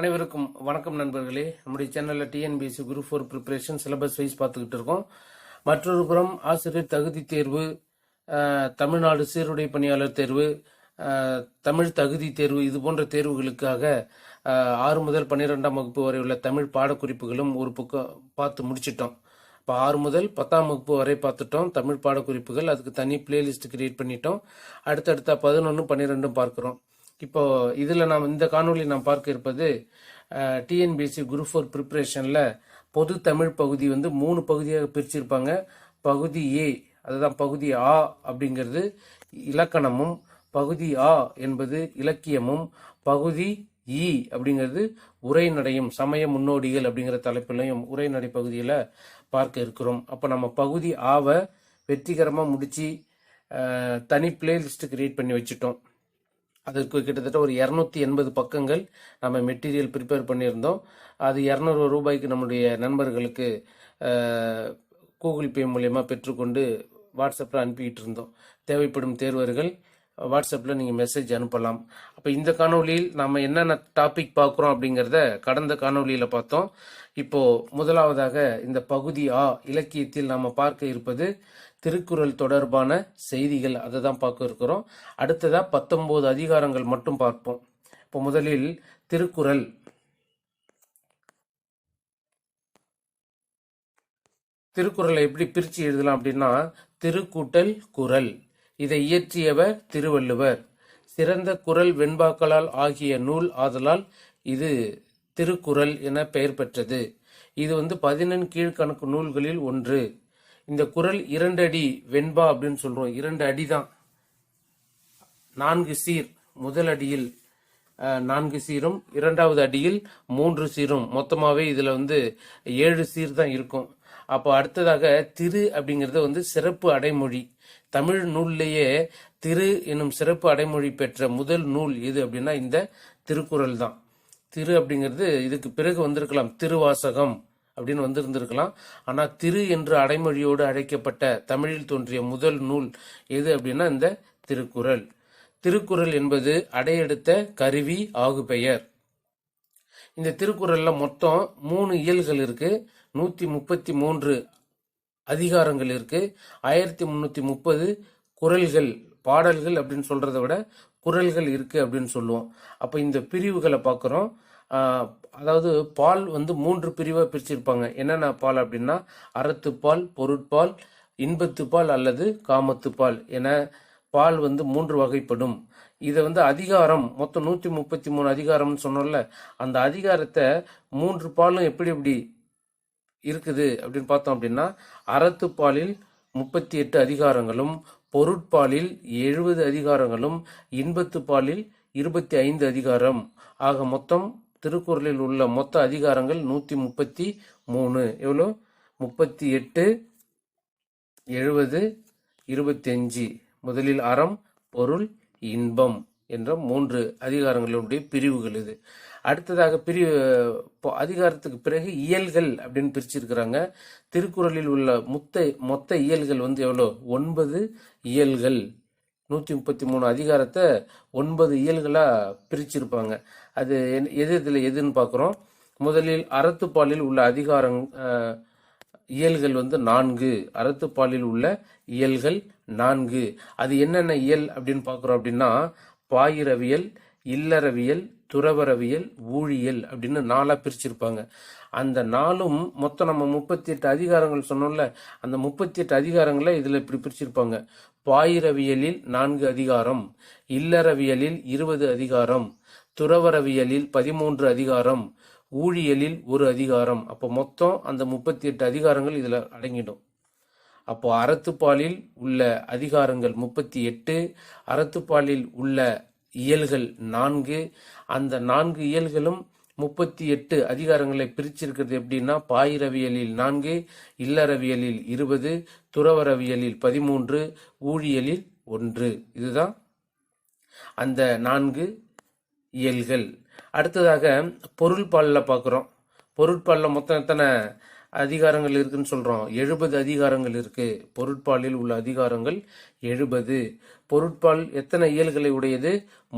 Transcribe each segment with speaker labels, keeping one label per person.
Speaker 1: அனைவருக்கும் வணக்கம் நண்பர்களே நம்முடைய சேனல்ல TNPSC group four preparation syllabus wise பார்த்துக்கிட்டு இருக்கோம் மற்றொரு புறம் ஆசிரியர் தகுதி தேர்வு தமிழ்நாடு சீருடை பணியாளர் தேர்வு தமிழ் தகுதி தேர்வு இது போன்ற தேர்வுகளுக்காக ஆறு முதல் பன்னிரெண்டாம் வகுப்பு வரை உள்ள தமிழ் பாடக்குறிப்புகளும் ஒரு பக்கம் பார்த்து முடிச்சிட்டோம் இப்போ ஆறு முதல் பத்தாம் வகுப்பு வரை பார்த்துட்டோம் தமிழ் பாடக்குறிப்புகள் அதுக்கு தனி பிளேலிஸ்ட் கிரியேட் பண்ணிட்டோம் அடுத்தடுத்த பதினொன்று பன்னிரெண்டும் பார்க்குறோம் இப்போ இதில் நாம் இந்த காணொலி நாம் பார்க்க இருப்பது டிஎன்பிஎஸ்சி குரூப் ஃபோர் ப்ரிப்ரேஷனில் பொது தமிழ் பகுதி வந்து மூணு பகுதியாக பிரிச்சிருப்பாங்க பகுதி ஏ அதுதான் பகுதி ஆ அப்படிங்கிறது இலக்கணமும் பகுதி ஆ என்பது இலக்கியமும் பகுதி இ அப்படிங்கிறது உரைநடையும் சமய முன்னோடிகள் அப்படிங்கிற தலைப்பிலையும் உரைநடை பகுதியில் பார்க்க இருக்கிறோம் அப்போ நம்ம பகுதி ஆவை வெற்றிகரமாக முடித்து தனி பிளேலிஸ்ட்டு கிரியேட் பண்ணி வச்சுட்டோம் அதற்கு கிட்டத்தட்ட ஒரு இரநூத்தி எண்பது பக்கங்கள் நம்ம மெட்டீரியல் ப்ரிப்பேர் பண்ணியிருந்தோம் அது இரநூறு ரூபாய்க்கு நம்முடைய நண்பர்களுக்கு கூகுள் பே மூலயமா பெற்றுக்கொண்டு வாட்ஸ்அப்பில் அனுப்பிக்கிட்டு இருந்தோம் தேவைப்படும் தேர்வர்கள் வாட்ஸ்அப்பில் நீங்கள் மெசேஜ் அனுப்பலாம் அப்போ இந்த காணொலியில் நாம் என்னென்ன டாபிக் பார்க்குறோம் அப்படிங்கிறத கடந்த காணொலியில் பார்த்தோம் இப்போது முதலாவதாக இந்த பகுதி ஆ இலக்கியத்தில் நாம் பார்க்க இருப்பது திருக்குறள் தொடர்பான செய்திகள் அதை தான் பார்க்க இருக்கிறோம் அடுத்ததாக பத்தொம்போது அதிகாரங்கள் மட்டும் பார்ப்போம் இப்போ முதலில் திருக்குறள் திருக்குறளை எப்படி பிரித்து எழுதலாம் அப்படின்னா திருக்கூட்டல் குரல் இதை இயற்றியவர் திருவள்ளுவர் சிறந்த குரல் வெண்பாக்களால் ஆகிய நூல் ஆதலால் இது திருக்குறள் என பெயர் பெற்றது இது வந்து பதினெண் கீழ்கணக்கு நூல்களில் ஒன்று இந்த குரல் இரண்டு அடி வெண்பா அப்படின்னு சொல்றோம் இரண்டு அடி தான் நான்கு சீர் முதல் அடியில் நான்கு சீரும் இரண்டாவது அடியில் மூன்று சீரும் மொத்தமாகவே இதில் வந்து ஏழு சீர் தான் இருக்கும் அப்போ அடுத்ததாக திரு அப்படிங்கிறது வந்து சிறப்பு அடைமொழி தமிழ் நூல்லேயே திரு என்னும் சிறப்பு அடைமொழி பெற்ற முதல் நூல் எது அப்படின்னா இந்த திருக்குறள் தான் திரு அப்படிங்கிறது இதுக்கு பிறகு வந்திருக்கலாம் திருவாசகம் அப்படின்னு வந்திருந்திருக்கலாம் ஆனால் திரு என்று அடைமொழியோடு அழைக்கப்பட்ட தமிழில் தோன்றிய முதல் நூல் எது அப்படின்னா இந்த திருக்குறள் திருக்குறள் என்பது அடையெடுத்த கருவி ஆகு பெயர் இந்த திருக்குறளில் மொத்தம் மூணு இயல்கள் இருக்குது நூற்றி முப்பத்தி மூன்று அதிகாரங்கள் இருக்குது ஆயிரத்தி முந்நூற்றி முப்பது குரல்கள் பாடல்கள் அப்படின்னு சொல்கிறத விட குரல்கள் இருக்குது அப்படின்னு சொல்லுவோம் அப்போ இந்த பிரிவுகளை பார்க்குறோம் அதாவது பால் வந்து மூன்று பிரிவாக பிரிச்சிருப்பாங்க என்னென்ன பால் அப்படின்னா அறத்துப்பால் பொருட்பால் இன்பத்துப்பால் அல்லது காமத்து பால் என பால் வந்து மூன்று வகைப்படும் இதை வந்து அதிகாரம் மொத்தம் நூற்றி முப்பத்தி மூணு அதிகாரம்னு சொன்னோம்ல அந்த அதிகாரத்தை மூன்று பாலும் எப்படி எப்படி இருக்குது அப்படின்னு பார்த்தோம் அப்படின்னா அறத்துப்பாலில் முப்பத்தி எட்டு அதிகாரங்களும் பொருட்பாலில் எழுபது அதிகாரங்களும் இன்பத்துப்பாலில் இருபத்தி ஐந்து அதிகாரம் ஆக மொத்தம் திருக்குறளில் உள்ள மொத்த அதிகாரங்கள் நூற்றி முப்பத்தி மூணு எவ்வளோ முப்பத்தி எட்டு எழுபது இருபத்தஞ்சி முதலில் அறம் பொருள் இன்பம் என்ற மூன்று அதிகாரங்களுடைய பிரிவுகள் இது அடுத்ததாக பிரிவு அதிகாரத்துக்கு பிறகு இயல்கள் அப்படின்னு பிரிச்சிருக்கிறாங்க திருக்குறளில் உள்ள முத்த மொத்த இயல்கள் வந்து எவ்வளோ ஒன்பது இயல்கள் நூற்றி முப்பத்தி மூணு அதிகாரத்தை ஒன்பது இயல்களாக பிரிச்சிருப்பாங்க அது எது இதில் எதுன்னு பார்க்குறோம் முதலில் அறத்துப்பாலில் உள்ள அதிகாரங் இயல்கள் வந்து நான்கு அறத்துப்பாலில் உள்ள இயல்கள் நான்கு அது என்னென்ன இயல் அப்படின்னு பார்க்குறோம் அப்படின்னா பாயிரவியல் இல்லறவியல் துறவரவியல் ஊழியல் அப்படின்னு நாலாக பிரிச்சிருப்பாங்க அந்த நாளும் மொத்தம் நம்ம முப்பத்தி எட்டு அதிகாரங்கள் சொன்னோம்ல அந்த முப்பத்தி எட்டு அதிகாரங்களை இதில் இப்படி பிரிச்சிருப்பாங்க பாயிரவியலில் நான்கு அதிகாரம் இல்லறவியலில் இருபது அதிகாரம் துறவரவியலில் பதிமூன்று அதிகாரம் ஊழியலில் ஒரு அதிகாரம் அப்போ மொத்தம் அந்த முப்பத்தி எட்டு அதிகாரங்கள் இதில் அடங்கிடும் அப்போ அறத்துப்பாலில் உள்ள அதிகாரங்கள் முப்பத்தி எட்டு அறத்துப்பாலில் உள்ள இயல்கள் நான்கு அந்த நான்கு இயல்களும் முப்பத்தி எட்டு அதிகாரங்களை பிரிச்சிருக்கிறது எப்படின்னா பாயிரவியலில் நான்கு இல்லறவியலில் இருபது துறவரவியலில் பதிமூன்று ஊழியலில் ஒன்று இதுதான் அந்த நான்கு இயல்கள் அடுத்ததாக பொருள் பாலில் பார்க்குறோம் பொருட்பாலில் மொத்தம் எத்தனை அதிகாரங்கள் இருக்குன்னு சொல்கிறோம் எழுபது அதிகாரங்கள் இருக்குது பொருட்பாலில் உள்ள அதிகாரங்கள் எழுபது பொருட்பால் எத்தனை இயல்களை உடையது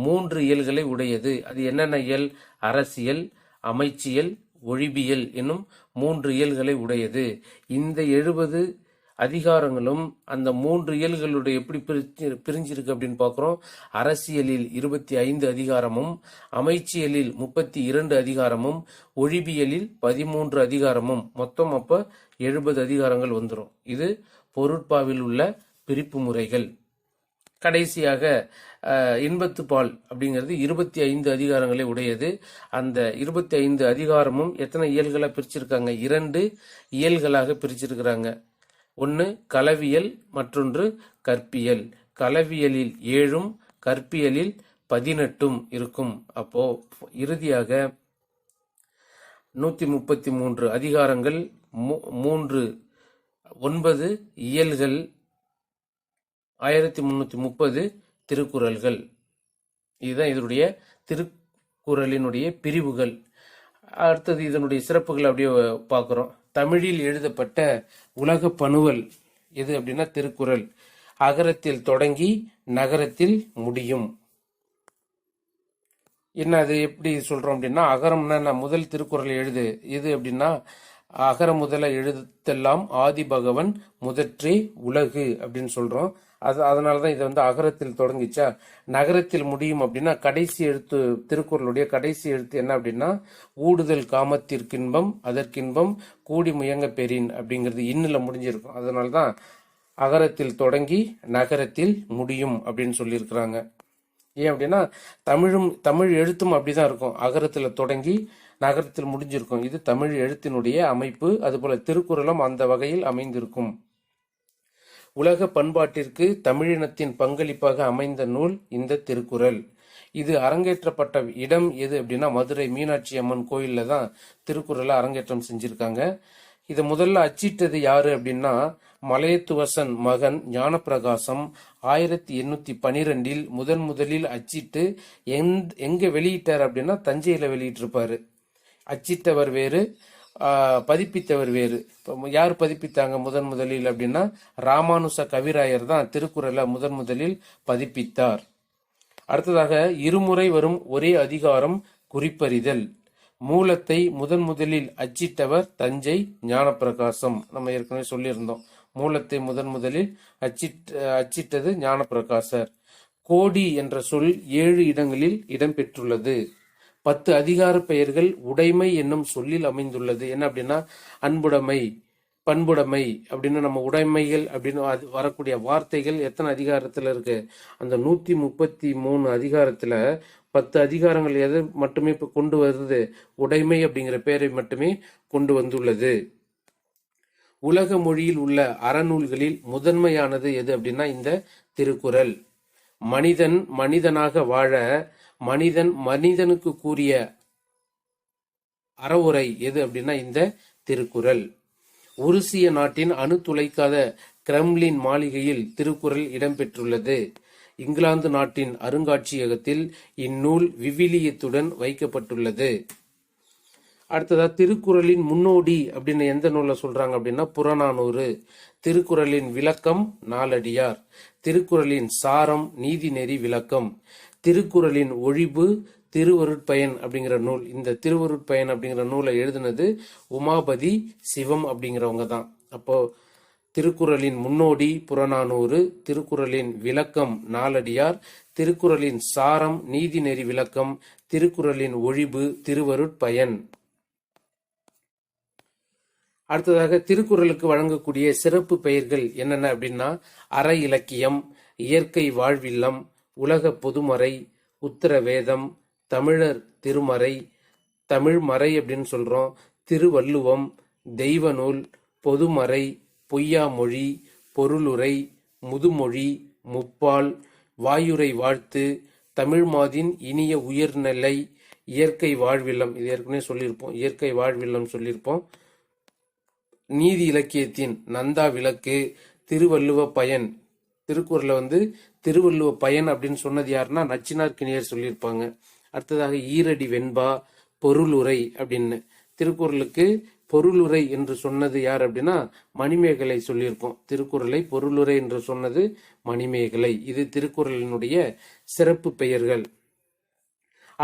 Speaker 1: மூன்று இயல்களை உடையது அது என்னென்ன இயல் அரசியல் அமைச்சியல் ஒழிபியல் என்னும் மூன்று இயல்களை உடையது இந்த எழுபது அதிகாரங்களும் அந்த மூன்று இயல்களுடைய எப்படி பிரிஞ்சு பிரிஞ்சிருக்கு அப்படின்னு பார்க்குறோம் அரசியலில் இருபத்தி ஐந்து அதிகாரமும் அமைச்சியலில் முப்பத்தி இரண்டு அதிகாரமும் ஒழிபியலில் பதிமூன்று அதிகாரமும் மொத்தம் அப்போ எழுபது அதிகாரங்கள் வந்துடும் இது பொருட்பாவில் உள்ள பிரிப்பு முறைகள் கடைசியாக இன்பத்து பால் அப்படிங்கிறது இருபத்தி ஐந்து அதிகாரங்களை உடையது அந்த இருபத்தி ஐந்து அதிகாரமும் எத்தனை இயல்களாக பிரிச்சிருக்காங்க இரண்டு இயல்களாக பிரிச்சிருக்கிறாங்க ஒன்று களவியல் மற்றொன்று கற்பியல் களவியலில் ஏழும் கற்பியலில் பதினெட்டும் இருக்கும் அப்போ இறுதியாக நூற்றி முப்பத்தி மூன்று அதிகாரங்கள் மூன்று ஒன்பது இயல்கள் ஆயிரத்தி முந்நூற்றி முப்பது திருக்குறள்கள் இதுதான் இதனுடைய திருக்குறளினுடைய பிரிவுகள் அடுத்தது இதனுடைய சிறப்புகள் அப்படியே பார்க்குறோம் தமிழில் எழுதப்பட்ட உலக பணுவல் எது அப்படின்னா திருக்குறள் அகரத்தில் தொடங்கி நகரத்தில் முடியும் என்ன அது எப்படி சொல்றோம் அப்படின்னா அகரம்னா நான் முதல் திருக்குறள் எழுது இது அப்படின்னா அகர முதல எழுதெல்லாம் ஆதி பகவன் முதற்றே உலகு அப்படின்னு சொல்றோம் அது அதனால தான் இது வந்து அகரத்தில் தொடங்கிச்சா நகரத்தில் முடியும் அப்படின்னா கடைசி எழுத்து திருக்குறளுடைய கடைசி எழுத்து என்ன அப்படின்னா ஊடுதல் காமத்திற்கின்பம் அதற்கின்பம் கூடி முயங்க பெறின் அப்படிங்கிறது இன்னில் முடிஞ்சிருக்கும் அதனால தான் அகரத்தில் தொடங்கி நகரத்தில் முடியும் அப்படின்னு சொல்லியிருக்கிறாங்க ஏன் அப்படின்னா தமிழும் தமிழ் எழுத்தும் அப்படிதான் இருக்கும் அகரத்தில் தொடங்கி நகரத்தில் முடிஞ்சிருக்கும் இது தமிழ் எழுத்தினுடைய அமைப்பு அதுபோல திருக்குறளும் அந்த வகையில் அமைந்திருக்கும் உலக பண்பாட்டிற்கு தமிழினத்தின் பங்களிப்பாக அமைந்த நூல் இந்த திருக்குறள் இது அரங்கேற்றப்பட்ட இடம் எது அப்படின்னா மதுரை மீனாட்சி அம்மன் கோயிலில் தான் திருக்குறளை அரங்கேற்றம் செஞ்சுருக்காங்க இதை முதல்ல அச்சிட்டது யாரு அப்படின்னா மலையத்துவசன் மகன் ஞானப்பிரகாசம் ஆயிரத்தி எண்ணூத்தி பனிரெண்டில் முதன் முதலில் அச்சிட்டு எங் எங்க வெளியிட்டார் அப்படின்னா தஞ்சையில வெளியிட்டிருப்பாரு அச்சிட்டவர் வேறு பதிப்பித்தவர் வேறு இப்போ யார் பதிப்பித்தாங்க முதன் முதலில் அப்படின்னா ராமானுச கவிராயர் தான் திருக்குறளை முதன் முதலில் பதிப்பித்தார் அடுத்ததாக இருமுறை வரும் ஒரே அதிகாரம் குறிப்பறிதல் மூலத்தை முதன் முதலில் அச்சிட்டவர் தஞ்சை ஞானப்பிரகாசம் நம்ம ஏற்கனவே சொல்லியிருந்தோம் மூலத்தை முதன் முதலில் அச்சிட் அச்சிட்டது ஞானப்பிரகாசர் கோடி என்ற சொல் ஏழு இடங்களில் இடம்பெற்றுள்ளது பத்து அதிகார பெயர்கள் உடைமை என்னும் சொல்லில் அமைந்துள்ளது என்ன அப்படின்னா அன்புடைமை பண்புடைமை அப்படின்னு நம்ம உடைமைகள் அப்படின்னு அது வரக்கூடிய வார்த்தைகள் எத்தனை அதிகாரத்தில் இருக்கு அந்த நூற்றி முப்பத்தி மூணு அதிகாரத்தில் பத்து அதிகாரங்கள் எதை மட்டுமே இப்போ கொண்டு வருது உடைமை அப்படிங்கிற பெயரை மட்டுமே கொண்டு வந்துள்ளது உலக மொழியில் உள்ள அறநூல்களில் முதன்மையானது எது அப்படின்னா இந்த திருக்குறள் மனிதன் மனிதனாக வாழ மனிதன் மனிதனுக்கு கூறிய அறவுரை எது அப்படின்னா இந்த திருக்குறள் உருசிய நாட்டின் அணு துளைக்காத கிரெம்லின் மாளிகையில் திருக்குறள் இடம்பெற்றுள்ளது இங்கிலாந்து நாட்டின் அருங்காட்சியகத்தில் இந்நூல் விவிலியத்துடன் வைக்கப்பட்டுள்ளது அடுத்ததா திருக்குறளின் முன்னோடி அப்படின்னு எந்த நூலை சொல்றாங்க அப்படின்னா புறநானூறு திருக்குறளின் விளக்கம் நாலடியார் திருக்குறளின் சாரம் நீதிநெறி விளக்கம் திருக்குறளின் ஒழிப்பு திருவருட்பயன் அப்படிங்கிற நூல் இந்த திருவருட்பயன் அப்படிங்கிற நூலை எழுதினது உமாபதி சிவம் அப்படிங்கிறவங்க தான் அப்போ திருக்குறளின் முன்னோடி புறநானூறு திருக்குறளின் விளக்கம் நாலடியார் திருக்குறளின் சாரம் நீதிநெறி விளக்கம் திருக்குறளின் ஒழிவு திருவருட்பயன் அடுத்ததாக திருக்குறளுக்கு வழங்கக்கூடிய சிறப்பு பெயர்கள் என்னென்ன அப்படின்னா அற இலக்கியம் இயற்கை வாழ்வில்லம் உலக பொதுமறை உத்தரவேதம் தமிழர் திருமறை தமிழ் மறை அப்படின்னு சொல்கிறோம் திருவள்ளுவம் தெய்வ நூல் பொதுமறை பொய்யாமொழி பொருளுரை முதுமொழி முப்பால் வாயுரை வாழ்த்து தமிழ்மாதின் இனிய உயர்நிலை இயற்கை வாழ்வில்லம் இது ஏற்கனவே சொல்லியிருப்போம் இயற்கை வாழ்வில்லம் சொல்லியிருப்போம் நீதி இலக்கியத்தின் நந்தா விளக்கு திருவள்ளுவ பயன் திருக்குறளில் வந்து திருவள்ளுவ பயன் அப்படின்னு சொன்னது யாருன்னா நச்சினார் கிணியர் சொல்லியிருப்பாங்க அடுத்ததாக ஈரடி வெண்பா உரை அப்படின்னு திருக்குறளுக்கு பொருளுரை என்று சொன்னது யார் அப்படின்னா மணிமேகலை சொல்லியிருக்கோம் திருக்குறளை பொருளுரை என்று சொன்னது மணிமேகலை இது திருக்குறளினுடைய சிறப்பு பெயர்கள்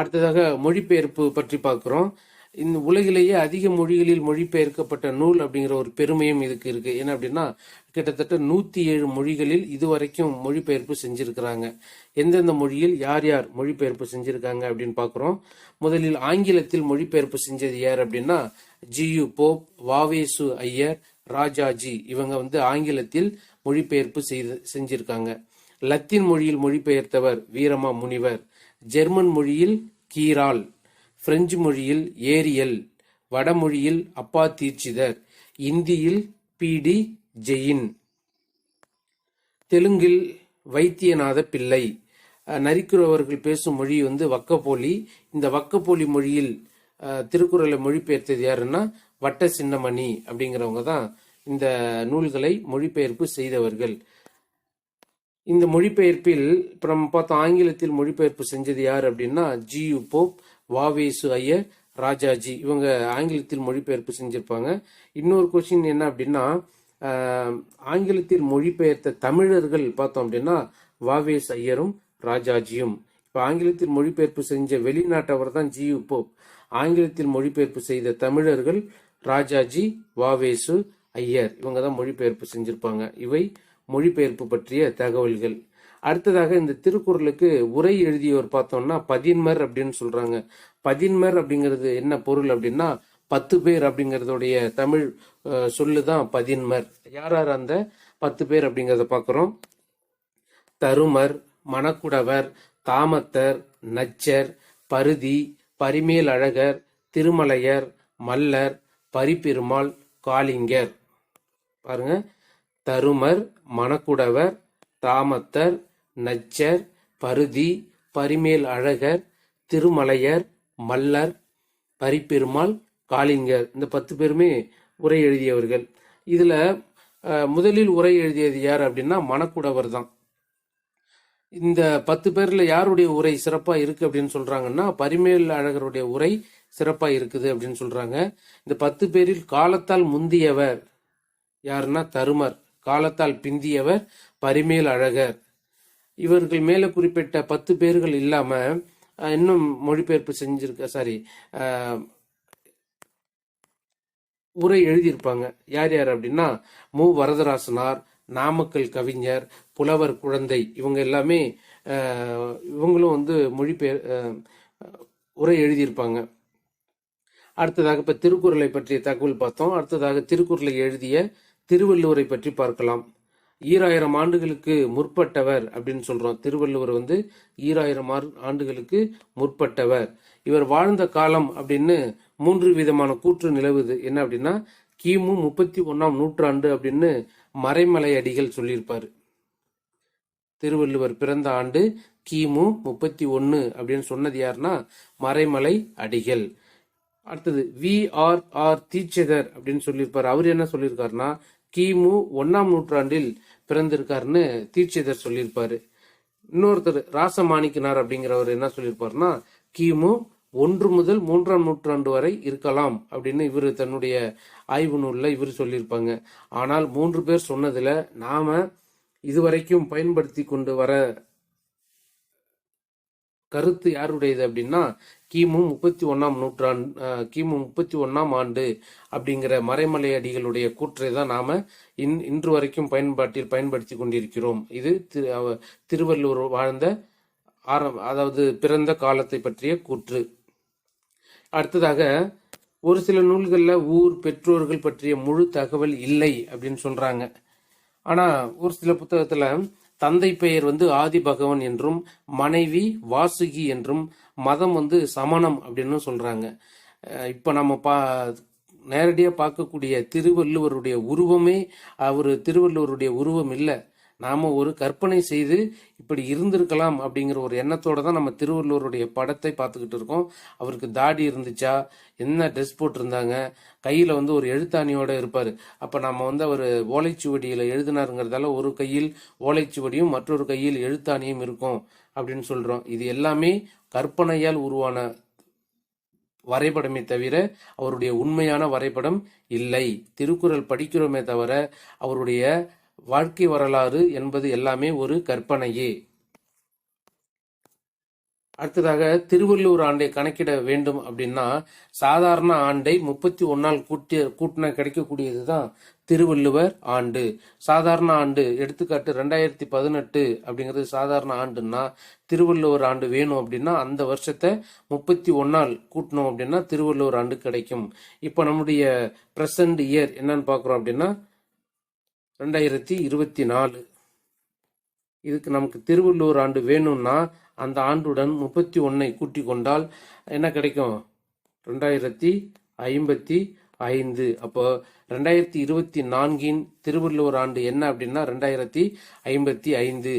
Speaker 1: அடுத்ததாக மொழிபெயர்ப்பு பற்றி பார்க்குறோம் இந்த உலகிலேயே அதிக மொழிகளில் மொழிபெயர்க்கப்பட்ட நூல் அப்படிங்கிற ஒரு பெருமையும் இதுக்கு இருக்கு ஏன்னா அப்படின்னா கிட்டத்தட்ட நூத்தி ஏழு மொழிகளில் இதுவரைக்கும் மொழிபெயர்ப்பு செஞ்சிருக்கிறாங்க எந்தெந்த மொழியில் யார் யார் மொழிபெயர்ப்பு செஞ்சிருக்காங்க அப்படின்னு பாக்குறோம் முதலில் ஆங்கிலத்தில் மொழிபெயர்ப்பு செஞ்சது யார் அப்படின்னா ஜியு போப் வாவேசு ஐயர் ராஜாஜி இவங்க வந்து ஆங்கிலத்தில் மொழிபெயர்ப்பு செய்து செஞ்சிருக்காங்க லத்தீன் மொழியில் மொழிபெயர்த்தவர் வீரமா முனிவர் ஜெர்மன் மொழியில் கீரால் பிரெஞ்சு மொழியில் ஏரியல் வடமொழியில் அப்பா தீட்சிதர் இந்தியில் பி டி ஜெயின் தெலுங்கில் வைத்தியநாத பிள்ளை நரிக்குறவர்கள் பேசும் மொழி வந்து வக்கப்போலி இந்த வக்கப்போலி மொழியில் திருக்குறளை மொழிபெயர்த்தது யாருன்னா வட்ட சின்னமணி அப்படிங்கிறவங்க தான் இந்த நூல்களை மொழிபெயர்ப்பு செய்தவர்கள் இந்த மொழிபெயர்ப்பில் அப்புறம் பார்த்தோம் ஆங்கிலத்தில் மொழிபெயர்ப்பு செஞ்சது யார் அப்படின்னா G U Pope Va Ve Su Aiyar Rajaji இவங்க ஆங்கிலத்தில் மொழிபெயர்ப்பு செஞ்சுருப்பாங்க இன்னொரு கொஸ்டின் என்ன அப்படின்னா ஆங்கிலத்தில் மொழிபெயர்த்த தமிழர்கள் பார்த்தோம் அப்படின்னா வாவேஸ் ஐயரும் ராஜாஜியும் இப்போ ஆங்கிலத்தில் மொழிபெயர்ப்பு செஞ்ச வெளிநாட்டவர் தான் ஜி யு போப் ஆங்கிலத்தில் மொழிபெயர்ப்பு செய்த தமிழர்கள் ராஜாஜி வாவேசு ஐயர் இவங்க தான் மொழிபெயர்ப்பு செஞ்சுருப்பாங்க இவை மொழிபெயர்ப்பு பற்றிய தகவல்கள் அடுத்ததாக இந்த திருக்குறளுக்கு உரை எழுதியவர் பார்த்தோம்னா பதின்மர் அப்படின்னு சொல்றாங்க பதின்மர் அப்படிங்கிறது என்ன பொருள் அப்படின்னா பத்து பேர் அப்படிங்கறதுடைய தமிழ் சொல்லுதான் பதின்மர் யார் யார் அந்த பத்து பேர் அப்படிங்கிறத பார்க்குறோம் தருமர் மணக்குடவர் தாமத்தர் நச்சர் பருதி பரிமேல் அழகர் திருமலையர் மல்லர் பரிப்பெருமாள் காளிங்கர் பாருங்க தருமர் மணக்குடவர் தாமத்தர் நச்சர் பருதி பரிமேல் அழகர் திருமலையர் மல்லர் பரிப்பெருமாள் காளிங்கர் இந்த பத்து பேருமே உரை எழுதியவர்கள் இதில் முதலில் உரை எழுதியது யார் அப்படின்னா மணக்குடவர் தான் இந்த பத்து பேரில் யாருடைய உரை சிறப்பாக இருக்குது அப்படின்னு சொல்கிறாங்கன்னா பரிமேல் அழகருடைய உரை சிறப்பாக இருக்குது அப்படின்னு சொல்கிறாங்க இந்த பத்து பேரில் காலத்தால் முந்தியவர் யாருன்னா தருமர் காலத்தால் பிந்தியவர் பரிமேல் அழகர் இவர்கள் மேலே குறிப்பிட்ட பத்து பேர்கள் இல்லாமல் இன்னும் மொழிபெயர்ப்பு செஞ்சிருக்க சாரி உரை எழுதியிருப்பாங்க யார் யார் அப்படின்னா மு வரதராசனார் நாமக்கல் கவிஞர் புலவர் குழந்தை இவங்க எல்லாமே இவங்களும் வந்து மொழிபெயர் உரை எழுதியிருப்பாங்க அடுத்ததாக இப்போ திருக்குறளை பற்றிய தகவல் பார்த்தோம் அடுத்ததாக திருக்குறளை எழுதிய திருவள்ளுவரை பற்றி பார்க்கலாம் ஈராயிரம் ஆண்டுகளுக்கு முற்பட்டவர் அப்படின்னு சொல்கிறோம் திருவள்ளுவர் வந்து ஈராயிரம் ஆண்டுகளுக்கு முற்பட்டவர் இவர் வாழ்ந்த காலம் அப்படின்னு மூன்று விதமான கூற்று நிலவுது என்ன அப்படின்னா கிமு முப்பத்தி ஒன்றாம் நூற்றாண்டு அப்படின்னு மறைமலை அடிகள் சொல்லியிருப்பார் திருவள்ளுவர் பிறந்த ஆண்டு கிமு முப்பத்தி ஒன்று அப்படின்னு சொன்னது யாருன்னா மறைமலை அடிகள் அடுத்தது வி ஆர் ஆர் தீட்சிதர் அப்படின்னு சொல்லியிருப்பார் அவர் என்ன சொல்லியிருக்காருன்னா கிமு ஒன்னாம் நூற்றாண்டில் பிறந்திருக்காருன்னு தீட்சிதர் சொல்லியிருப்பாரு இன்னொருத்தர் ராச மாணிக்கனார் அப்படிங்கிறவர் என்ன சொல்லியிருப்பாருன்னா கிமு ஒன்று முதல் மூன்றாம் நூற்றாண்டு வரை இருக்கலாம் அப்படின்னு இவர் தன்னுடைய ஆய்வு நூலில் இவர் சொல்லியிருப்பாங்க ஆனால் மூன்று பேர் சொன்னதில் நாம் இதுவரைக்கும் பயன்படுத்தி கொண்டு வர கருத்து யாருடையது அப்படின்னா கிமு முப்பத்தி ஒன்றாம் நூற்றாண்டு கிமு முப்பத்தி ஒன்றாம் ஆண்டு அப்படிங்கிற மறைமலை அடிகளுடைய கூற்றை தான் நாம் இன் இன்று வரைக்கும் பயன்பாட்டில் பயன்படுத்தி கொண்டிருக்கிறோம் இது திரு திருவள்ளுவர் வாழ்ந்த ஆரம் அதாவது பிறந்த காலத்தை பற்றிய கூற்று அடுத்ததாக ஒரு சில நூல்களில் ஊர் பெற்றோர்கள் பற்றிய முழு தகவல் இல்லை அப்படின்னு சொல்கிறாங்க ஆனால் ஒரு சில புத்தகத்தில் தந்தை பெயர் வந்து ஆதி பகவன் என்றும் மனைவி வாசுகி என்றும் மதம் வந்து சமணம் அப்படின்னு சொல்றாங்க இப்போ நம்ம பா நேரடியாக பார்க்கக்கூடிய திருவள்ளுவருடைய உருவமே அவர் திருவள்ளுவருடைய உருவம் இல்லை நாம் ஒரு கற்பனை செய்து இப்படி இருந்திருக்கலாம் அப்படிங்கிற ஒரு எண்ணத்தோடு தான் நம்ம திருவள்ளுவருடைய படத்தை பார்த்துக்கிட்டு இருக்கோம் அவருக்கு தாடி இருந்துச்சா என்ன ட்ரெஸ் போட்டிருந்தாங்க கையில் வந்து ஒரு எழுத்தாணியோடு இருப்பார் அப்போ நம்ம வந்து அவர் ஓலைச்சுவடியில் எழுதினாருங்கிறதால ஒரு கையில் ஓலைச்சுவடியும் மற்றொரு கையில் எழுத்தாணியும் இருக்கும் அப்படின்னு சொல்கிறோம் இது எல்லாமே கற்பனையால் உருவான வரைபடமே தவிர அவருடைய உண்மையான வரைபடம் இல்லை திருக்குறள் படிக்கிறோமே தவிர அவருடைய வாழ்க்கை வரலாறு என்பது எல்லாமே ஒரு கற்பனையே அடுத்ததாக திருவள்ளூர் ஆண்டை கணக்கிட வேண்டும் அப்படின்னா சாதாரண ஆண்டை முப்பத்தி ஒன்னால் கூட்டிய கூட்டின கிடைக்கக்கூடியது தான் திருவள்ளுவர் ஆண்டு சாதாரண ஆண்டு எடுத்துக்காட்டு ரெண்டாயிரத்தி பதினெட்டு அப்படிங்கிறது சாதாரண ஆண்டுன்னா திருவள்ளுவர் ஆண்டு வேணும் அப்படின்னா அந்த வருஷத்தை முப்பத்தி ஒன்னால் கூட்டினோம் அப்படின்னா திருவள்ளுவர் ஆண்டு கிடைக்கும் இப்போ நம்முடைய ப்ரெசண்ட் இயர் என்னன்னு பார்க்குறோம் அப்படின்னா ரெண்டாயிரத்தி இருபத்தி நாலு இதுக்கு நமக்கு திருவள்ளூர் ஆண்டு வேணும்னா அந்த ஆண்டுடன் முப்பத்தி ஒன்றை கூட்டி கொண்டால் என்ன கிடைக்கும் ரெண்டாயிரத்தி ஐம்பத்தி ஐந்து அப்போ ரெண்டாயிரத்தி இருபத்தி நான்கின் திருவள்ளுவர் ஆண்டு என்ன அப்படின்னா ரெண்டாயிரத்தி ஐம்பத்தி ஐந்து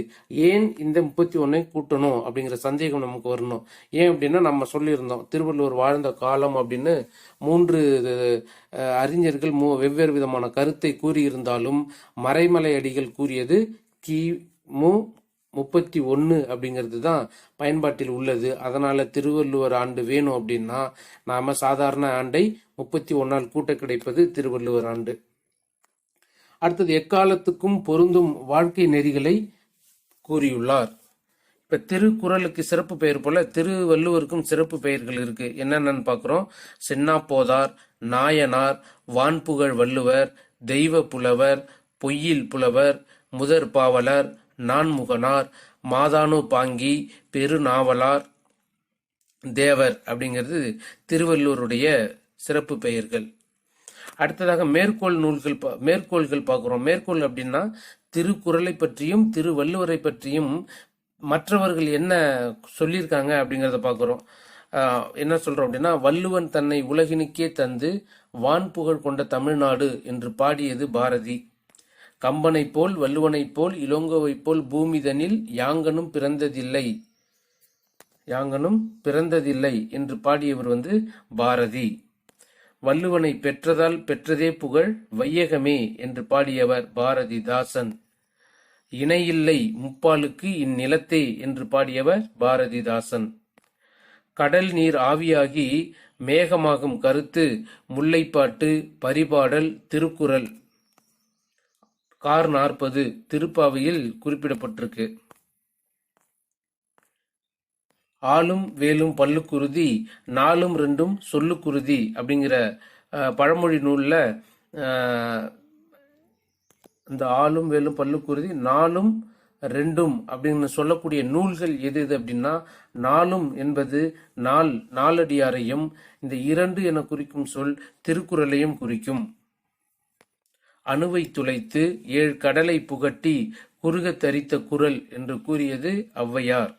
Speaker 1: ஏன் இந்த முப்பத்தி ஒன்னை கூட்டணும் அப்படிங்கிற சந்தேகம் நமக்கு வரணும் ஏன் அப்படின்னா நம்ம சொல்லியிருந்தோம் திருவள்ளுவர் வாழ்ந்த காலம் அப்படின்னு மூன்று அறிஞர்கள் மூ வெவ்வேறு விதமான கருத்தை கூறியிருந்தாலும் மறைமலை அடிகள் கூறியது கி மு முப்பத்தி ஒன்று அப்படிங்கிறது தான் பயன்பாட்டில் உள்ளது அதனால் திருவள்ளுவர் ஆண்டு வேணும் அப்படின்னா நாம் சாதாரண ஆண்டை முப்பத்தி ஒன்றால் கூட்ட கிடைப்பது திருவள்ளுவர் ஆண்டு அடுத்தது எக்காலத்துக்கும் பொருந்தும் வாழ்க்கை நெறிகளை கூறியுள்ளார் இப்போ திருக்குறளுக்கு சிறப்பு பெயர் போல திருவள்ளுவருக்கும் சிறப்பு பெயர்கள் இருக்கு என்னென்னு பார்க்குறோம் சின்னா நாயனார் வான்புகழ் வள்ளுவர் தெய்வ புலவர் பொய்யில் புலவர் முதற் பாவலர் நான்முகனார் மாதானு பாங்கி பெருநாவலார் தேவர் அப்படிங்கிறது திருவள்ளுவருடைய சிறப்பு பெயர்கள் அடுத்ததாக மேற்கோள் நூல்கள் மேற்கோள்கள் பார்க்குறோம் மேற்கோள் அப்படின்னா திருக்குறளை பற்றியும் திருவள்ளுவரை பற்றியும் மற்றவர்கள் என்ன சொல்லியிருக்காங்க அப்படிங்கிறத பார்க்குறோம் என்ன சொல்கிறோம் அப்படின்னா வள்ளுவன் தன்னை உலகினுக்கே தந்து வான் புகழ் கொண்ட தமிழ்நாடு என்று பாடியது பாரதி கம்பனை போல் வள்ளுவனைப் போல் இளங்கோவை போல் பூமிதனில் யாங்கனும் பிறந்ததில்லை யாங்கனும் பிறந்ததில்லை என்று பாடியவர் வந்து பாரதி வள்ளுவனை பெற்றதால் பெற்றதே புகழ் வையகமே என்று பாடியவர் பாரதிதாசன் இணையில்லை முப்பாலுக்கு இந்நிலத்தே என்று பாடியவர் பாரதிதாசன் கடல் நீர் ஆவியாகி மேகமாகும் கருத்து முல்லைப்பாட்டு பரிபாடல் திருக்குறள் கார் நாற்பது திருப்பாவையில் குறிப்பிடப்பட்டிருக்கு ஆளும் வேலும் பல்லுக்குருதி நாலும் ரெண்டும் சொல்லுக்குருதி அப்படிங்கிற பழமொழி நூலில் இந்த ஆளும் வேலும் பல்லுக்குருதி நாலும் ரெண்டும் அப்படின்னு சொல்லக்கூடிய நூல்கள் எது எது அப்படின்னா நாலும் என்பது நாள் நாலடியாரையும் இந்த இரண்டு என குறிக்கும் சொல் திருக்குறளையும் குறிக்கும் அணுவை துளைத்து ஏழு கடலை புகட்டி குறுக தரித்த குரல் என்று கூறியது ஔவையார்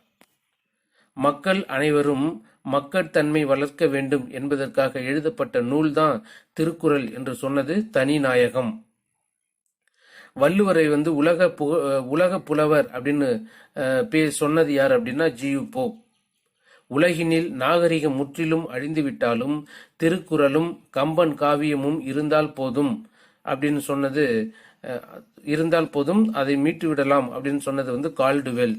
Speaker 1: மக்கள் அனைவரும் மக்கட்தன்மை வளர்க்க வேண்டும் என்பதற்காக எழுதப்பட்ட நூல்தான் திருக்குறள் என்று சொன்னது தனிநாயகம் வள்ளுவரை வந்து உலக புக உலக புலவர் அப்படின்னு பே சொன்னது யார் அப்படின்னா ஜியு போ உலகினில் நாகரிகம் முற்றிலும் அழிந்துவிட்டாலும் திருக்குறளும் கம்பன் காவியமும் இருந்தால் போதும் அப்படின்னு சொன்னது இருந்தால் போதும் அதை மீட்டு விடலாம் அப்படின்னு சொன்னது வந்து கால்டுவெல்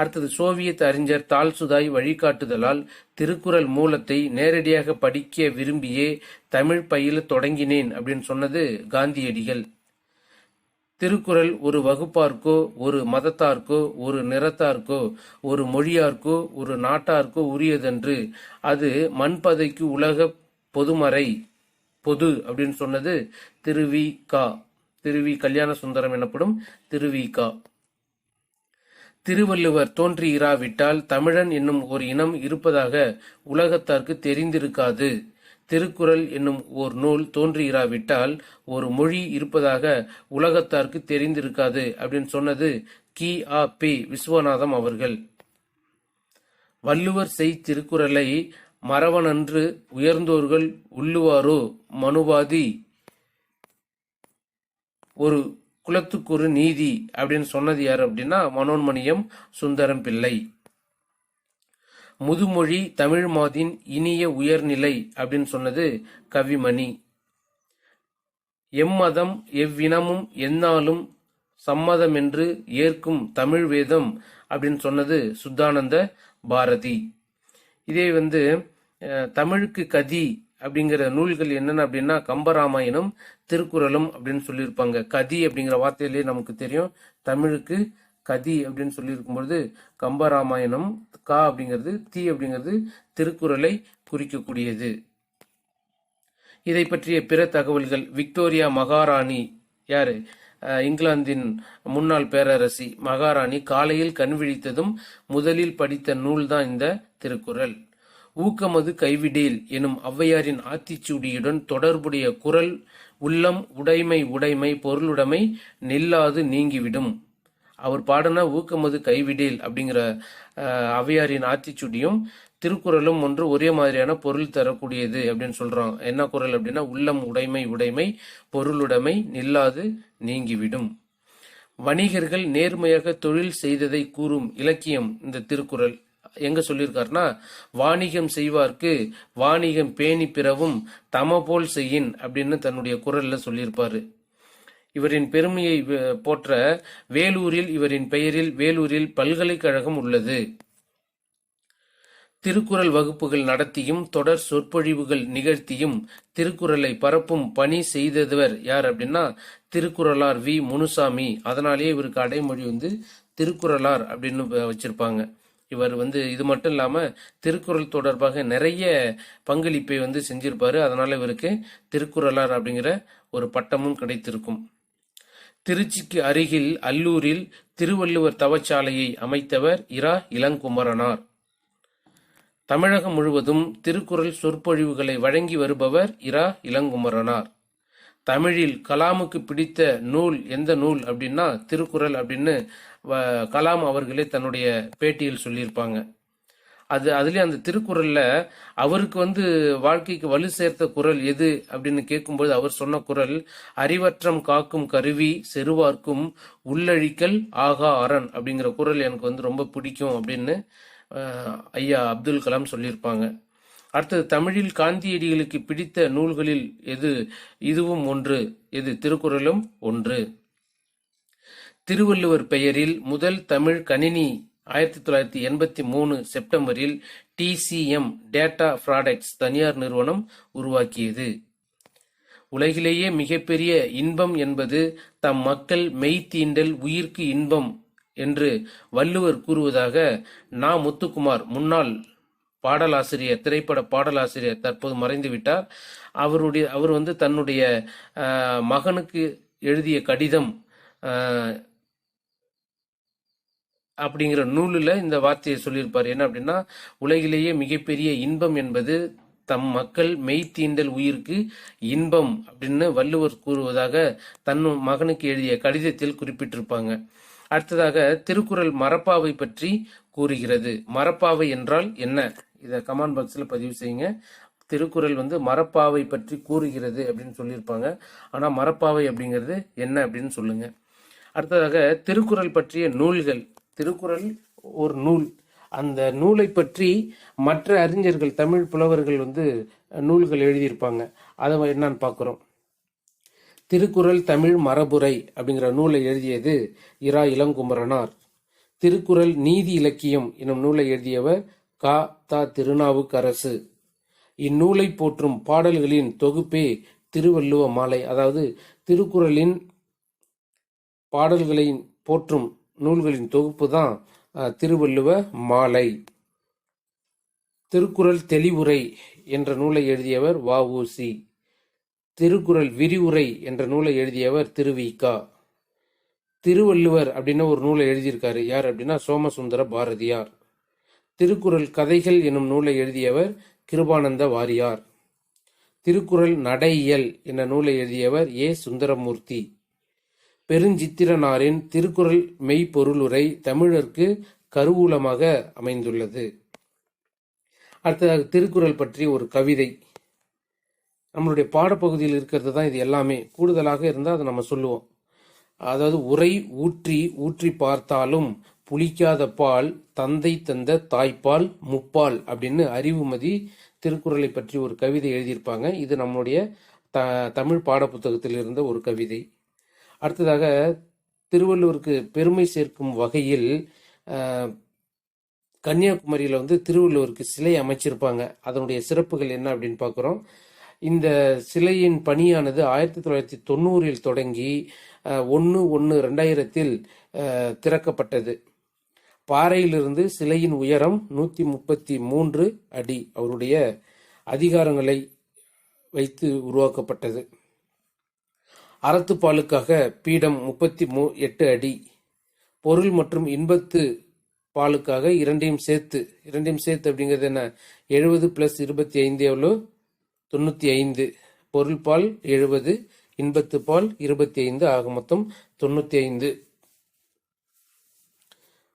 Speaker 1: அடுத்தது சோவியத் அறிஞர் தால்சுதாய் வழிகாட்டுதலால் திருக்குறள் மூலத்தை நேரடியாக படிக்க விரும்பியே தமிழ் பயில தொடங்கினேன் அப்படின்னு சொன்னது காந்தியடிகள் திருக்குறள் ஒரு வகுப்பார்க்கோ ஒரு மதத்தார்க்கோ ஒரு நிறத்தார்க்கோ ஒரு மொழியார்க்கோ ஒரு நாட்டார்க்கோ உரியதென்று அது மண்பதைக்கு உலக பொதுமறை பொது அப்படின்னு சொன்னது திருவி கா திருவி கல்யாண சுந்தரம் எனப்படும் திருவி கா திருவள்ளுவர் தோன்றியிராவிட்டால் தமிழன் என்னும் ஒரு இனம் இருப்பதாக உலகத்தார்க்கு தெரிந்திருக்காது திருக்குறள் என்னும் ஓர் நூல் தோன்றியிராவிட்டால் ஒரு மொழி இருப்பதாக உலகத்தார்க்கு தெரிந்திருக்காது அப்படின்னு சொன்னது கி ஆ பி விஸ்வநாதம் அவர்கள் வள்ளுவர் செய் திருக்குறளை மரவனன்று உயர்ந்தோர்கள் உள்ளுவாரோ மனுவாதி ஒரு குலத்துக்கு ஒரு நீதி அப்படின்னு சொன்னது யார் அப்படின்னா மனோன்மணியம் சுந்தரம் பிள்ளை முதுமொழி தமிழ் மாதின் இனிய உயர்நிலை அப்படின்னு சொன்னது கவிமணி எம்மதம் எவ்வினமும் எந்நாளும் சம்மதம் என்று ஏற்கும் தமிழ் வேதம் அப்படின்னு சொன்னது சுத்தானந்த பாரதி இதே வந்து தமிழுக்கு கதி அப்படிங்கிற நூல்கள் என்னென்ன அப்படின்னா கம்பராமாயணம் திருக்குறளும் அப்படின்னு சொல்லியிருப்பாங்க கதி அப்படிங்கிற வார்த்தையிலேயே நமக்கு தெரியும் தமிழுக்கு கதி அப்படின்னு சொல்லியிருக்கும்பொழுது கம்பராமாயணம் கா அப்படிங்கிறது தீ அப்படிங்கிறது திருக்குறளை குறிக்கக்கூடியது இதை பற்றிய பிற தகவல்கள் விக்டோரியா மகாராணி யாரு இங்கிலாந்தின் முன்னாள் பேரரசி மகாராணி காலையில் கண் விழித்ததும் முதலில் படித்த நூல்தான் இந்த திருக்குறள் ஊக்கமது கைவிடேல் எனும் ஔவையாரின் ஆத்திச்சூடியுடன் தொடர்புடைய குரல் உள்ளம் உடைமை உடைமை பொருளுடைமை நில்லாது நீங்கிவிடும் அவர் பாடின ஊக்கமது கைவிடேல் அப்படிங்கிற ஔவையாரின் ஆத்திச்சுடியும் திருக்குறளும் ஒன்று ஒரே மாதிரியான பொருள் தரக்கூடியது அப்படின்னு சொல்றோம் என்ன குரல் அப்படின்னா உள்ளம் உடைமை உடைமை பொருளுடைமை நில்லாது நீங்கிவிடும் வணிகர்கள் நேர்மையாக தொழில் செய்ததை கூறும் இலக்கியம் இந்த திருக்குறள் எங்க சொல்லியிருக்காருன்னா வாணிகம் செய்வார்க்கு வாணிகம் பேணி பிறவும் தம போல் செய்யின் அப்படின்னு தன்னுடைய குரல்ல சொல்லியிருப்பாரு இவரின் பெருமையை போற்ற வேலூரில் இவரின் பெயரில் வேலூரில் பல்கலைக்கழகம் உள்ளது திருக்குறள் வகுப்புகள் நடத்தியும் தொடர் சொற்பொழிவுகள் நிகழ்த்தியும் திருக்குறளை பரப்பும் பணி செய்ததவர் யார் அப்படின்னா திருக்குறளார் வி முனுசாமி அதனாலேயே இவருக்கு அடைமொழி வந்து திருக்குறளார் அப்படின்னு வச்சிருப்பாங்க இவர் வந்து இது மட்டும் இல்லாமல் திருக்குறள் தொடர்பாக நிறைய பங்களிப்பை வந்து செஞ்சிருப்பார் அதனால் இவருக்கு திருக்குறளார் அப்படிங்கிற ஒரு பட்டமும் கிடைத்திருக்கும் திருச்சிக்கு அருகில் அல்லூரில் திருவள்ளுவர் தவச்சாலையை அமைத்தவர் இரா இளங்குமரனார் தமிழகம் முழுவதும் திருக்குறள் சொற்பொழிவுகளை வழங்கி வருபவர் இரா இளங்குமரனார் தமிழில் கலாமுக்கு பிடித்த நூல் எந்த நூல் அப்படின்னா திருக்குறள் அப்படின்னு கலாம் அவர்களே தன்னுடைய பேட்டியில் சொல்லியிருப்பாங்க அது அதுலேயே அந்த திருக்குறளில் அவருக்கு வந்து வாழ்க்கைக்கு வலு சேர்த்த குரல் எது அப்படின்னு கேட்கும்போது அவர் சொன்ன குரல் அறிவற்றம் காக்கும் கருவி செருவார்க்கும் உள்ளழிக்கல் ஆகா அரண் அப்படிங்கிற குரல் எனக்கு வந்து ரொம்ப பிடிக்கும் அப்படின்னு ஐயா அப்துல் கலாம் சொல்லியிருப்பாங்க அடுத்தது தமிழில் காந்தியடிகளுக்கு பிடித்த நூல்களில் எது இதுவும் ஒன்று எது திருக்குறளும் ஒன்று திருவள்ளுவர் பெயரில் முதல் தமிழ் கணினி ஆயிரத்தி தொள்ளாயிரத்தி எண்பத்தி மூணு செப்டம்பரில் டிசிஎம் டேட்டா ப்ராடக்ட்ஸ் தனியார் நிறுவனம் உருவாக்கியது உலகிலேயே மிகப்பெரிய இன்பம் என்பது தம் மக்கள் மெய்தீண்டல் உயிர்க்கு இன்பம் என்று வள்ளுவர் கூறுவதாக நா முத்துக்குமார் முன்னாள் பாடலாசிரியர் திரைப்பட பாடலாசிரியர் தற்போது மறைந்துவிட்டார் அவருடைய அவர் வந்து தன்னுடைய மகனுக்கு எழுதிய கடிதம் அப்படிங்கிற நூலில் இந்த வார்த்தையை சொல்லியிருப்பார் என்ன அப்படின்னா உலகிலேயே மிகப்பெரிய இன்பம் என்பது தம் மக்கள் மெய்த்தீண்டல் உயிருக்கு இன்பம் அப்படின்னு வள்ளுவர் கூறுவதாக தன் மகனுக்கு எழுதிய கடிதத்தில் குறிப்பிட்டிருப்பாங்க அடுத்ததாக திருக்குறள் மரப்பாவை பற்றி கூறுகிறது மரப்பாவை என்றால் என்ன இதை கமெண்ட் பாக்ஸில் பதிவு செய்யுங்க திருக்குறள் வந்து மரப்பாவை பற்றி கூறுகிறது அப்படின்னு சொல்லியிருப்பாங்க ஆனால் மரப்பாவை அப்படிங்கிறது என்ன அப்படின்னு சொல்லுங்க அடுத்ததாக திருக்குறள் பற்றிய நூல்கள் திருக்குறள் ஒரு நூல் அந்த நூலை பற்றி மற்ற அறிஞர்கள் தமிழ் புலவர்கள் வந்து நூல்கள் எழுதியிருப்பாங்க அதை என்னன்னு பார்க்குறோம் திருக்குறள் தமிழ் மரபுரை அப்படிங்கிற நூலை எழுதியது இரா இளங்குமரனார் திருக்குறள் நீதி இலக்கியம் என்னும் நூலை எழுதியவர் கா தா திருநாவுக்கரசு இந்நூலை போற்றும் பாடல்களின் தொகுப்பே திருவள்ளுவ மாலை அதாவது திருக்குறளின் பாடல்களின் போற்றும் நூல்களின் தொகுப்பு தான் திருவள்ளுவ மாலை திருக்குறள் தெளிவுரை என்ற நூலை எழுதியவர் வஉசி திருக்குறள் விரிவுரை என்ற நூலை எழுதியவர் திருவிகா திருவள்ளுவர் அப்படின்னு ஒரு நூலை எழுதியிருக்காரு யார் அப்படின்னா சோமசுந்தர பாரதியார் திருக்குறள் கதைகள் எனும் நூலை எழுதியவர் கிருபானந்த வாரியார் திருக்குறள் நடையியல் என்ற நூலை எழுதியவர் ஏ சுந்தரமூர்த்தி பெருஞ்சித்திரனாரின் திருக்குறள் உரை தமிழர்க்கு கருவூலமாக அமைந்துள்ளது அடுத்ததாக திருக்குறள் பற்றி ஒரு கவிதை நம்மளுடைய பாடப்பகுதியில் இருக்கிறது தான் இது எல்லாமே கூடுதலாக இருந்தால் அதை நம்ம சொல்லுவோம் அதாவது உரை ஊற்றி ஊற்றி பார்த்தாலும் புளிக்காத பால் தந்தை தந்த தாய்ப்பால் முப்பால் அப்படின்னு அறிவுமதி திருக்குறளை பற்றி ஒரு கவிதை எழுதியிருப்பாங்க இது நம்மளுடைய த தமிழ் பாடப்புத்தகத்தில் இருந்த ஒரு கவிதை அடுத்ததாக திருவள்ளுவருக்கு பெருமை சேர்க்கும் வகையில் கன்னியாகுமரியில் வந்து திருவள்ளுவருக்கு சிலை அமைச்சிருப்பாங்க அதனுடைய சிறப்புகள் என்ன அப்படின்னு பார்க்குறோம் இந்த சிலையின் பணியானது ஆயிரத்தி தொள்ளாயிரத்தி தொண்ணூறில் தொடங்கி ஒன்று ஒன்று ரெண்டாயிரத்தில் திறக்கப்பட்டது பாறையிலிருந்து சிலையின் உயரம் நூற்றி முப்பத்தி மூன்று அடி அவருடைய அதிகாரங்களை வைத்து உருவாக்கப்பட்டது அறத்துப்பாலுக்காக பீடம் முப்பத்தி மூ எட்டு அடி பொருள் மற்றும் இன்பத்து பாலுக்காக இரண்டையும் சேர்த்து இரண்டையும் சேர்த்து அப்படிங்கிறது என்ன எழுபது பிளஸ் இருபத்தி ஐந்து எவ்வளோ தொண்ணூற்றி ஐந்து பொருள் பால் எழுபது இன்பத்து பால் இருபத்தி ஐந்து ஆக மொத்தம் தொண்ணூற்றி ஐந்து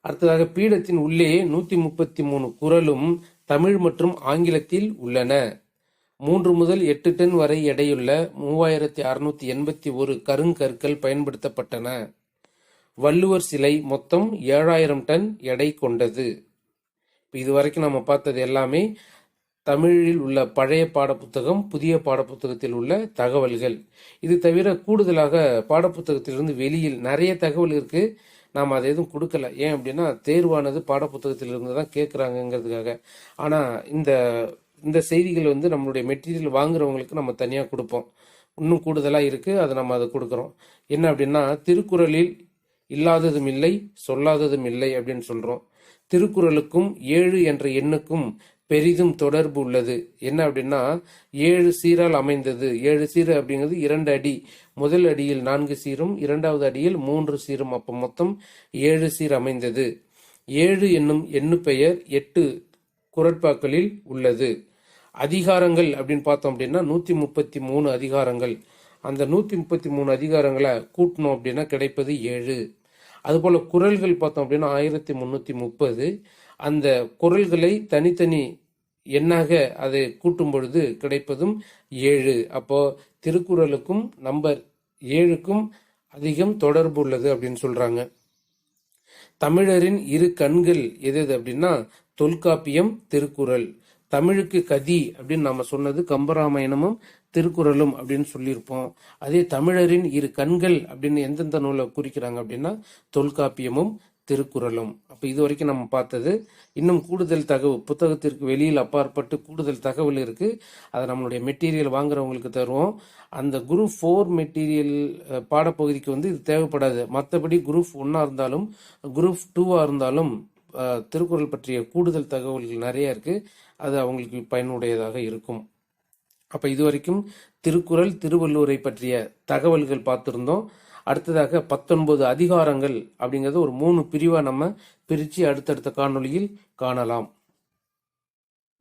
Speaker 1: அடுத்ததாக பீடத்தின் உள்ளே நூற்றி முப்பத்தி மூணு குரலும் தமிழ் மற்றும் ஆங்கிலத்தில் உள்ளன மூன்று முதல் எட்டு டன் வரை எடையுள்ள மூவாயிரத்தி அறுநூத்தி எண்பத்தி ஒரு கருங்கற்கள் பயன்படுத்தப்பட்டன வள்ளுவர் சிலை மொத்தம் ஏழாயிரம் டன் எடை கொண்டது இது வரைக்கும் நம்ம பார்த்தது எல்லாமே தமிழில் உள்ள பழைய பாடப்புத்தகம் புதிய பாடப்புத்தகத்தில் உள்ள தகவல்கள் இது தவிர கூடுதலாக பாடப்புத்தகத்திலிருந்து வெளியில் நிறைய தகவல் இருக்குது நாம் அதை எதுவும் கொடுக்கல ஏன் அப்படின்னா தேர்வானது பாடப்புத்தகத்திலிருந்து தான் கேட்குறாங்கங்கிறதுக்காக ஆனால் இந்த இந்த செய்திகள் வந்து நம்மளுடைய மெட்டீரியல் வாங்குறவங்களுக்கு நம்ம தனியாக கொடுப்போம் இன்னும் கூடுதலாக இருக்குது அதை நம்ம அதை கொடுக்குறோம் என்ன அப்படின்னா திருக்குறளில் இல்லாததும் இல்லை சொல்லாததும் இல்லை அப்படின்னு சொல்கிறோம் திருக்குறளுக்கும் ஏழு என்ற எண்ணுக்கும் பெரிதும் தொடர்பு உள்ளது என்ன அப்படின்னா ஏழு சீரால் அமைந்தது ஏழு சீர் அப்படிங்கிறது இரண்டு அடி முதல் அடியில் நான்கு சீரும் இரண்டாவது அடியில் மூன்று சீரும் அப்போ மொத்தம் ஏழு சீர் அமைந்தது ஏழு என்னும் எண்ணு பெயர் எட்டு குரட்பாக்களில் உள்ளது அதிகாரங்கள் அப்படின்னு பார்த்தோம் அப்படின்னா நூற்றி முப்பத்தி மூணு அதிகாரங்கள் அந்த நூற்றி முப்பத்தி மூணு அதிகாரங்களை கூட்டணும் அப்படின்னா கிடைப்பது ஏழு அதுபோல் குரல்கள் பார்த்தோம் அப்படின்னா ஆயிரத்தி முந்நூற்றி முப்பது அந்த குரல்களை தனித்தனி எண்ணாக அதை கூட்டும் பொழுது கிடைப்பதும் ஏழு அப்போ திருக்குறளுக்கும் நம்பர் ஏழுக்கும் அதிகம் தொடர்பு உள்ளது அப்படின்னு சொல்றாங்க தமிழரின் இரு கண்கள் எது அப்படின்னா தொல்காப்பியம் திருக்குறள் தமிழுக்கு கதி அப்படின்னு நாம சொன்னது கம்பராமாயணமும் திருக்குறளும் அப்படின்னு சொல்லியிருப்போம் அதே தமிழரின் இரு கண்கள் அப்படின்னு எந்தெந்த நூலை குறிக்கிறாங்க அப்படின்னா தொல்காப்பியமும் திருக்குறளும் அப்போ இது வரைக்கும் நம்ம பார்த்தது இன்னும் கூடுதல் தகவல் புத்தகத்திற்கு வெளியில் அப்பாற்பட்டு கூடுதல் தகவல் இருக்குது அதை நம்மளுடைய மெட்டீரியல் வாங்குறவங்களுக்கு தருவோம் அந்த குரூப் ஃபோர் மெட்டீரியல் பாடப்பகுதிக்கு வந்து இது தேவைப்படாது மற்றபடி குரூப் ஒன்னாக இருந்தாலும் குரூப் டூவாக இருந்தாலும் திருக்குறள் பற்றிய கூடுதல் தகவல்கள் நிறைய இருக்குது அது அவங்களுக்கு பயனுடையதாக இருக்கும் அப்போ இது வரைக்கும் திருக்குறள் திருவள்ளுவரை பற்றிய தகவல்கள் பார்த்துருந்தோம் அடுத்ததாக பத்தொன்பது அதிகாரங்கள் அப்படிங்கிறது ஒரு மூணு பிரிவாக நம்ம பிரித்து அடுத்தடுத்த காணொளியில் காணலாம்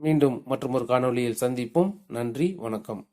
Speaker 1: மீண்டும் மற்றும் ஒரு காணொளியில் சந்திப்போம் நன்றி வணக்கம்